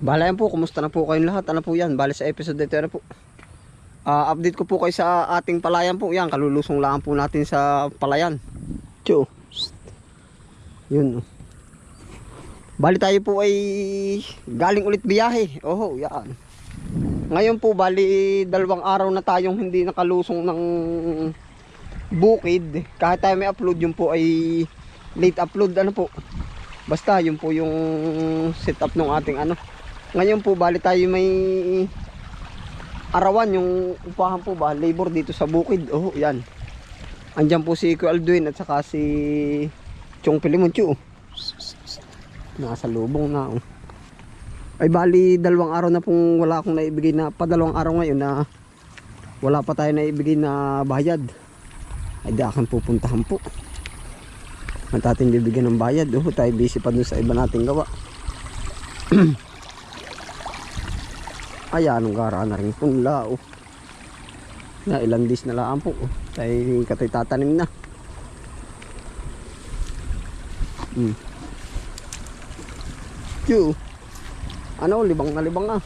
Bala yan po, kumusta na po kayong lahat? Ano po yan? Bali sa episode dito na po. Ah, update ko po kayo sa ating palayan po. Yan, kalulusong lang po natin sa palayan. Tiyo. Yun. oh. Bali tayo po ay galing ulit biyahe. Oho, yan. Ngayon po, bali dalawang araw na tayong hindi nakalusong ng bukid. Kahit tayo may upload, yun po ay late upload. Ano po? Basta, yun po yung setup ng ating ano. Ngayon po, bali tayo may arawan yung upahan po ba, labor dito sa bukid. Oh, yan. Andyan po si Kuya Alduin at saka si Chong Pilimunchu. Nasa lubong na. Oh. Ay bali, dalawang araw na pong wala akong naibigay na, padalawang araw ngayon na wala pa tayo naibigay na bayad. Ay di akin pupuntahan po. At ating bibigyan ng bayad. Oh, tayo busy pa dun sa iba nating gawa. Ay, anong gara na rin punla. Oh. Na ilang days na lang po. Oh. Tayo katoy tatanim na. Hmm. Q. Ano, libang na libang na.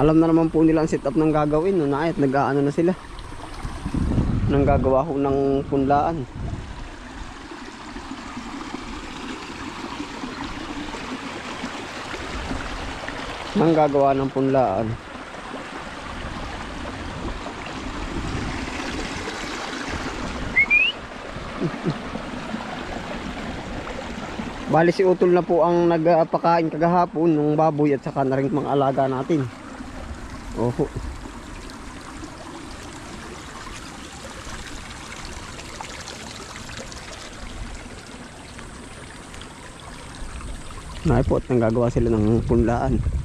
Alam na naman po nila ang setup ng gagawin. No, na, at nag-aano na sila. Nang gagawa ko ng punlaan. Nang gagawa ng punlaan. Bali si Utol na po ang nagpakain kagahapon ng baboy at saka na rin mga alaga natin. Oho. Nay po at nanggagawa sila ng punlaan.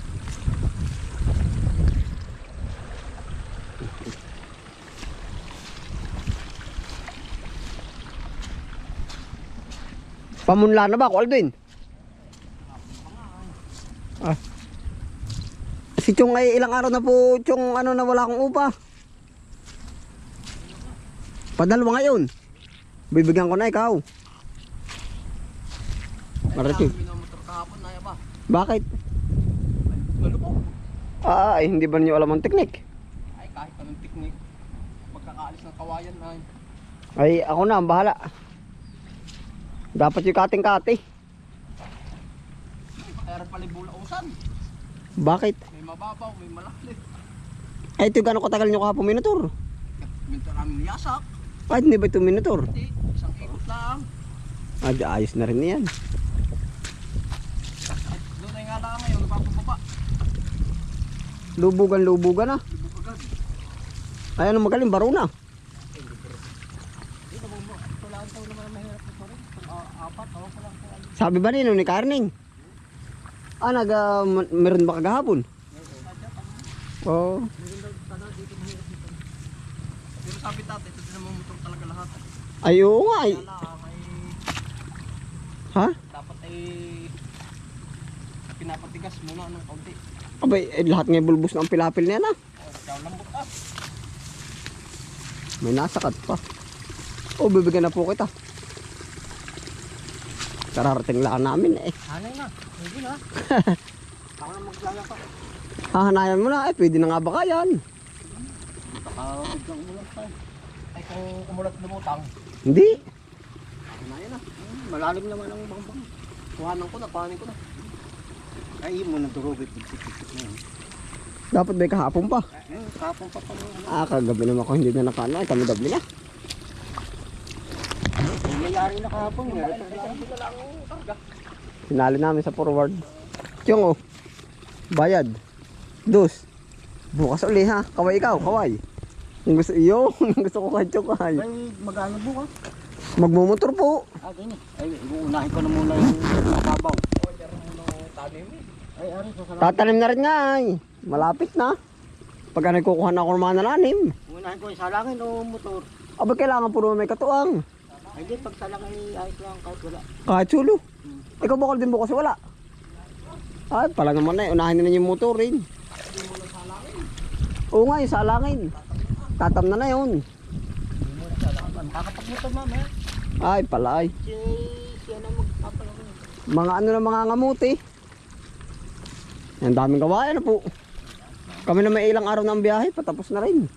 Pamunla na ba, Aldwin? Ah. Si Chong ay ilang araw na po, Chong, ano na wala akong upa. Padalwa ngayon. Bibigyan ko na ikaw. Marating. Na? Bakit? Ah, ay, hindi ba niyo alam ang teknik? Ay kahit anong teknik. Pagkakaalis ng kawayan ay. Ay, ako na ang bahala. Dapat yung kating-kati. Meron pala bulausan. Bakit? May mababaw, may malalim. Ay, ito gano'ng katagal nyo kahapon minutor? Minto namin niyasak. Ay, hindi ba ito minutor? Hindi, isang ikot lang. Ah, di, ayos na rin yan. Ay, doon ay nga lang ngayon, napapababa. Lubugan, lubugan na. Lubugan. Ay, ano magaling, baro na. Dito mo, tulaan tayo naman ang mahirap ito rin. Pag ah, apat, ako pa. Sabi ba nino ni Karning? Ah, nag, uh, meron ba kagahapon? Oo. Oh. Pero sabi tatay, ito din motor talaga lahat. Ay, oo nga. Ay. Ha? dapat ay pinapatigas muna ng kaunti. Abay, eh, lahat ng bulbos ng pilapil niya na. Oh, lambot ah. May nasakat pa. Oh, bibigyan na po kita. Kararating lang namin eh. Hanay na, hindi na. Ako na maglalaka. Hahanayan mo na eh, pwede na nga ba yan? Baka biglang umulat tayo. Ay kung umulat lumutang. Hindi. Hanayan na. Malalim naman ang bangbang. Kuhanan ko na, kuhanin ko na. Ay, mo na durugit. Na yun. Dapat may kahapon pa. Hmm, kapong pa pa. Ah, kagabi naman ako hindi na nakano. Ay, kami gabi na. Mayayari na kahapon. Meron na lang. Hindi na lang ang karga. Sinali namin sa forward. Tiyong oh. Bayad. Dos. Bukas uli ha. Kaway ikaw, kaway. Yung gusto, iyo, gusto ko kay Tiyong ay. Magano bukas? Magmumotor po. Ah, ganyan. Ay, uunahin ko na muna yung mababaw. Dyan muna ang tanim. Ay, ari, sasalamat. Tatanim na rin nga ay. Malapit na. Pagka nagkukuha na ako ng mga nananim. Unahin ko yung salangin o motor. Aba, kailangan puro may katuang. Ay, di, pag salangin ayos lang kahit wala. Kahit sulo. Ikaw bukal din bukas wala. Ay, pala naman na eh. Unahin na yung motor rin. Oo nga, yung salangin. Tatam na na yun. Hindi mo na salangin. Kakapag motor mamaya. Ay, pala ay. Si, siya na magpapalangin. Mga ano na mga ngamuti. Ang daming gawain na po. Kami na may ilang araw ng biyahe, patapos na rin.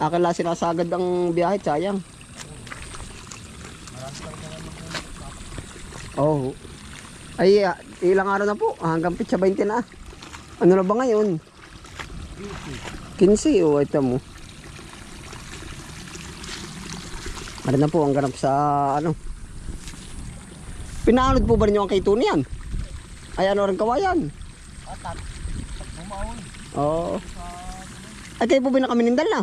Akala sinasagad ang biyahe, sayang. Oh. Ay, ah, ilang araw na po, hanggang pitsa 20 na. Ano na ba ngayon? 15, oh, ito mo. Ano na po ang ganap sa ano? Pinaanod po ba ninyo ang kay Tony yan? Ay ano rin kawayan? Atat. Bumaon. Oo. Ay kayo po ba nakaminindal na?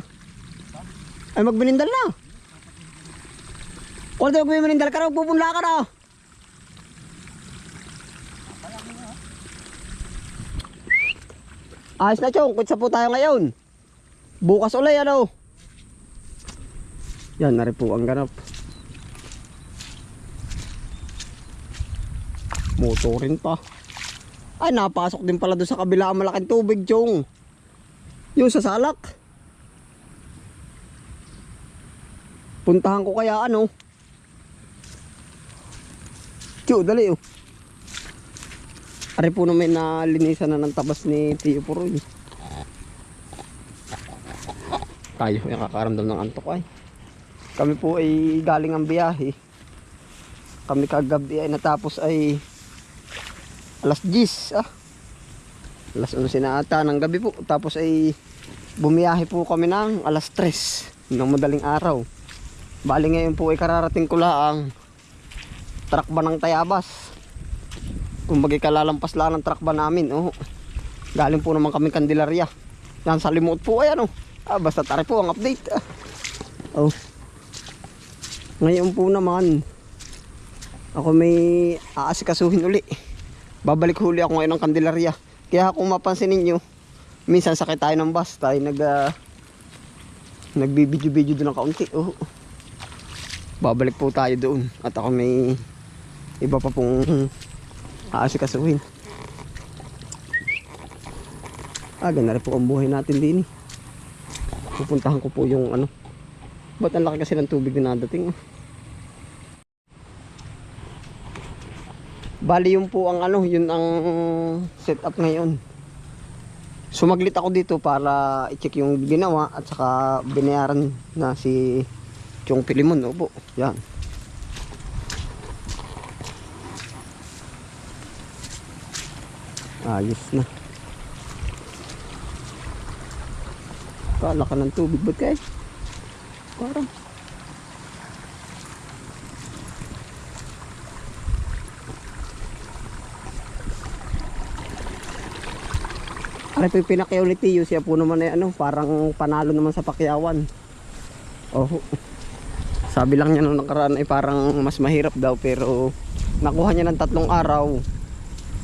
Ay magminindal na. Kung tayo magminindal ka raw, pupunla ka na. Ayos na chong, kutsa po tayo ngayon. Bukas ulit ano. Yan, nari po ang ganap. Motorin pa. Ay, napasok din pala doon sa kabila ang malaking tubig, chong. Yung sa salak. Puntahan ko kaya ano. Tiyo, dali oh. Ari po naman na linisan na ng tabas ni Tiyo Puroy. Tayo, yung kakaramdam ng antok ay. Kami po ay galing ang biyahe. Kami kagabi ay natapos ay alas 10 ah. Alas 11 na ata ng gabi po. Tapos ay bumiyahe po kami ng alas 3 ng madaling araw. Bali ngayon po ay kararating ko lang truck ba ng Tayabas. Kumbaga kalalampas lang ng truck ba namin. Oh. Galing po naman kami Candelaria. Yan sa limot po ay ano. Ah, basta tari po ang update. Ah. Oh. Ngayon po naman ako may aasikasuhin uli. Babalik huli ako ngayon ng Candelaria. Kaya kung mapansin ninyo, minsan sakit tayo ng bus, tayo nag uh, nagbibidyo-video doon ng kaunti. Oh. Babalik po tayo doon at ako may iba pa pong aasikasuhin. Ah, ganda rin po ang buhay natin din. eh. Pupuntahan ko po yung ano. Ba't ang laki kasi ng tubig na nadating? ah? Bali yun po ang ano, yun ang setup ngayon. Sumaglit ako dito para i-check yung ginawa at saka binayaran na si Chong Pilimon. Opo, yan. Ayos na. Kala ka ng tubig ba't kaya? Parang. Yung pinakyaw ni Tiyo, siya po naman ay ano, parang panalo naman sa pakyawan. Oh. Sabi lang niya nung nakaraan ay parang mas mahirap daw pero nakuha niya ng tatlong araw.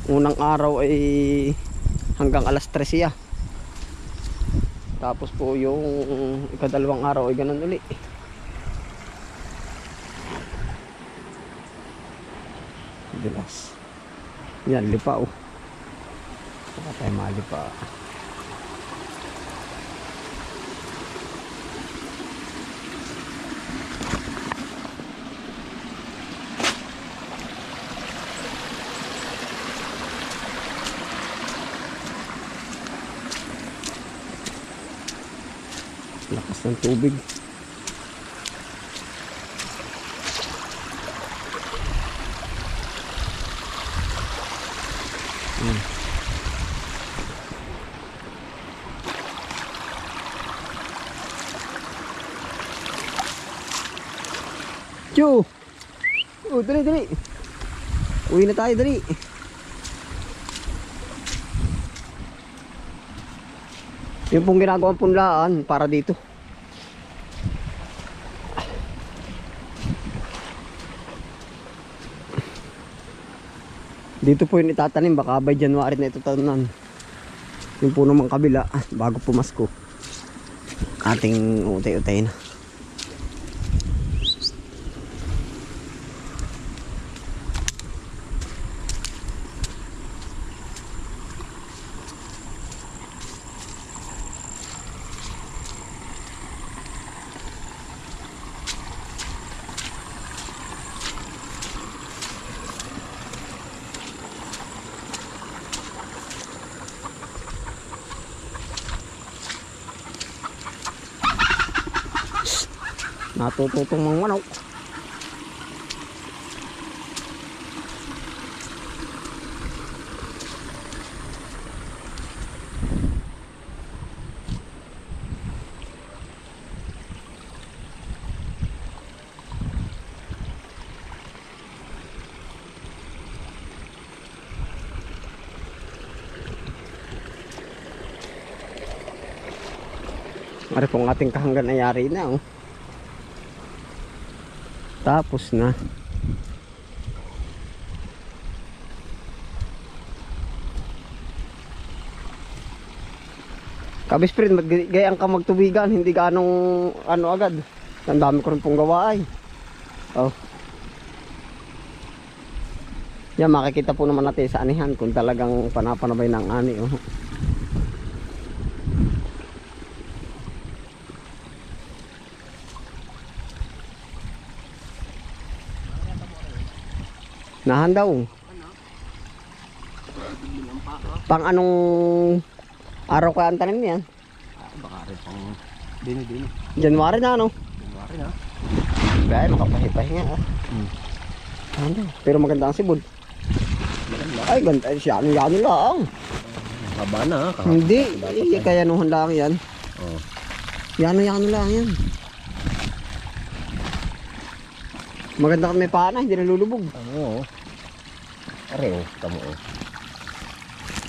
Unang araw ay hanggang alas 3 siya. Tapos po yung ikadalawang araw ay ganun uli. Dilas. Yan, lipa oh. Baka tayo malipa. Lakas ng tubig. Hmm. Chu! Oh, dali, dali. Uwi na tayo, dali. Yung pong ginagawang punlaan para dito. Dito po yung itatanim, baka by January na ito tanan. Yung po naman kabila, bago pumasko. Ating utay-utay na. Natututong mga manok. Ari pong ating kahanggan na yari na oh. Tapos na. Kabis friend, mag- gayang ka magtubigan, hindi ganong ano agad. Ang dami ko rin pong gawa ay. Oh. Yan, makikita po naman natin sa anihan kung talagang panapanabay ng ani. Oh. Nahan daw. Pang anong araw ka ang tanim niyan? Ah, baka rin pang dini dini. January na ano? January na. Gaya, makapahipahinga ah. Hmm. Ano? Pero maganda ang sibod. Maganda. Ay, ganda. Siya ano yan lang. Haba na. kahapon. Hindi. Eh, kaya nuhan lang yan. Oh. Yan yan lang yan. Maganda kami paana, hindi nalulubog. Tamo oh. Are oh. Tamo oh.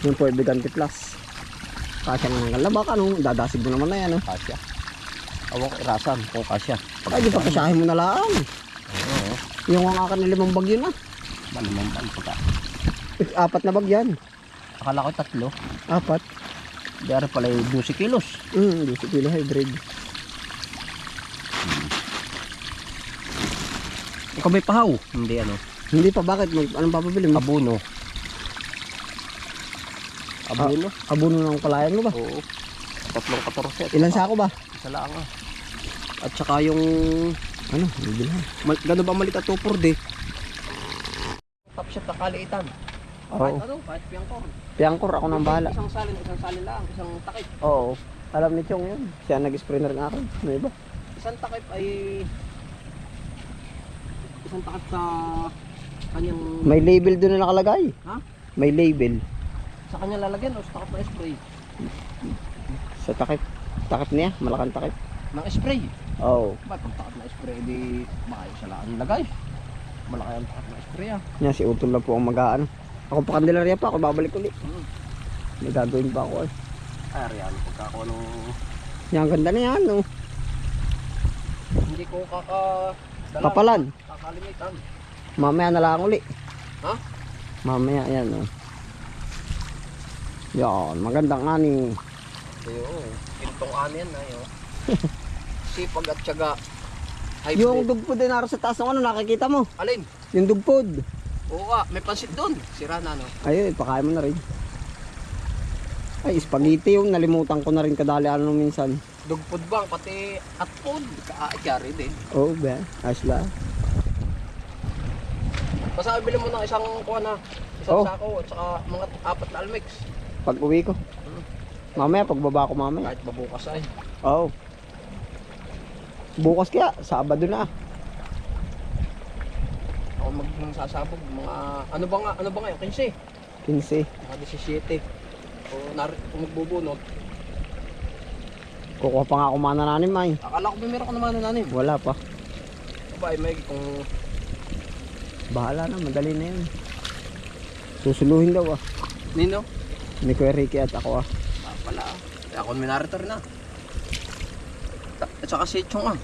Yung po, Bigante Plus. Kasya ng kalabak, ano? Dadasig mo naman na yan, oh. Kasya. Awang irasan. Kung kasya. Ay, di pa kasyahin mo na lang. Oo. Yung ang akin na limang bagyo na. Malamang pan pagka. Eh, Apat na bagyan. Akala ko tatlo. Apat. Dari pala yung 12 kilos. Hmm, di kilo hybrid. Ikaw may pahaw? Hindi ano. Hindi pa, bakit? Mag, anong papabili mo? Abuno. Abuno? Abuno ng palayan mo ba? Oo. Tatlong 14. Ilan sako ba? Isa lang ah. At saka yung Ano? Bibilhan. mal, gano'n ba malit at 2 Top shot na kaliitan. Kahit Oo. ano, kahit piyangkor. Piangkor, ako nang bahala. Isang salin, isang salin lang, isang takip. Oo. Alam ni Chong yun. Siya nag-spray na rin akin. Ano iba? Isang takip ay isang takip sa kanyang May label doon na nakalagay. Ha? May label. sa kanyang lalagyan o sa takip na spray. Sa takip. Takip niya. Malakang takip. Ng spray. Oo. Ba't pag takip na spray, di maayos sa laan lagay. Malaki ang takip na spray ah. Yan, si Utol lang po ang mag-ano. Ako pa kandilarya pa. Ako babalik ulit. Hmm. May gagawin pa ako eh. Ay, real. Pagka ako nung Yan, ang ganda na yan. No? hindi ko kaka... dala, Kapalan. Kakalimitan. Mamaya na lang uli. Ha? Mamaya, yan. Oh. Yan, magandang ani. Ayo, pintong anin na yun. Sipag at syaga. Hybrid. Yung dugpod din naro sa taas ng ano, nakikita mo. Alin? Yung dugpod. Oo nga, may pansit doon. Sira na no. Ayun, ipakain mo na rin. Ay, spaghetti yung nalimutan ko na rin kadali ano minsan. Dugpod bang, pati atpod. Kaakyari din. Oo, oh, be. Basta bili mo ng isang kuha na. Isang Oh. sako at saka mga apat na almix. Pag uwi ko. Mamaya, pagbaba ko mamaya. Kahit mabukas ay. Oo. Bukas kaya, Sabado na. Ako magsasabog mga ano ba nga, ano ba nga, 15, 15. mga 17. O nar kung magbubunot. Kukuha pa nga ako manananim ay. Akala ko may meron ko na nanim. Wala pa. Ay may kung Bahala na, madali na yun. Susuluhin daw ah. nino. Ni Kuya Ricky at ako ah. Ah, pala. Kaya ako minarito rin ah. Ta- At saka si Chong ah.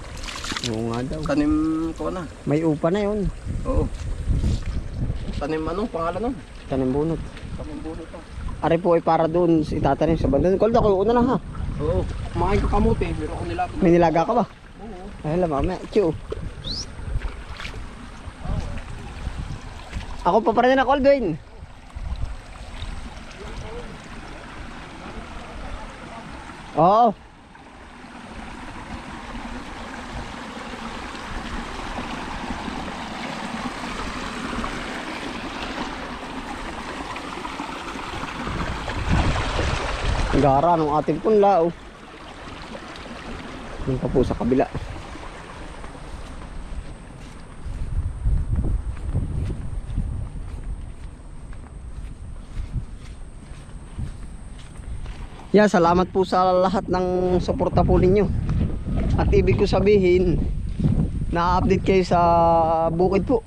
Oo nga daw. Tanim ko na. May upa na yun. Oo. Tanim anong pangalan nun? Tanim bunot. Tanim bunot ah. Ari po ay para doon itatanim sa banda. Kolda ko una lang ha. Oo. Kumain ka kamote. Meron ko nila. May nilaga ka ba? Oo. Ay, alam mamaya. Chew. Ako pa pa rin ako, Aldwin. Oo. Gara ng ating punla, oh. Pa po sa kabila. Yeah, salamat po sa lahat ng suporta po ninyo. At ibig ko sabihin, na-update kayo sa bukid po.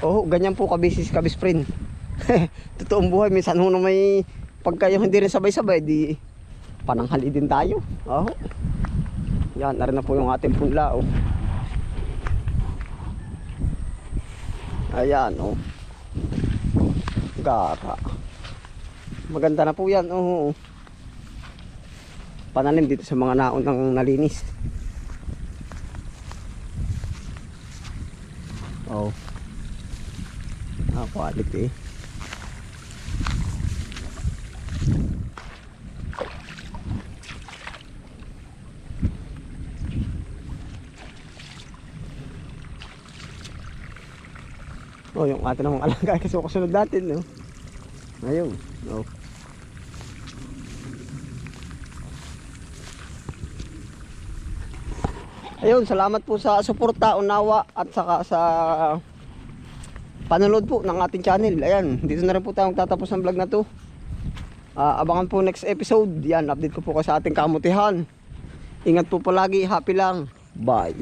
Oo, ganyan po kabisis kabis friend. Totoong buhay, minsan ho may pag kayo hindi rin sabay-sabay, di pananghali din tayo. Oo. Yan, narin na po yung ating punla. Oh. Ayan, oh. Gara. Maganda na po yan, oh. Pananim dito sa mga naon ng nalinis. Oh. Ah, quality. Oh, yung atin namang alaga kasi kasunod natin, no? Ayun. Oh. Ayun, salamat po sa suporta, unawa at saka sa panonood po ng ating channel. Ayan, dito na rin po tayo magtatapos ng vlog na to. Ah, abangan po next episode. Yan, update ko po kayo sa ating kamutihan. Ingat po palagi, happy lang. Bye.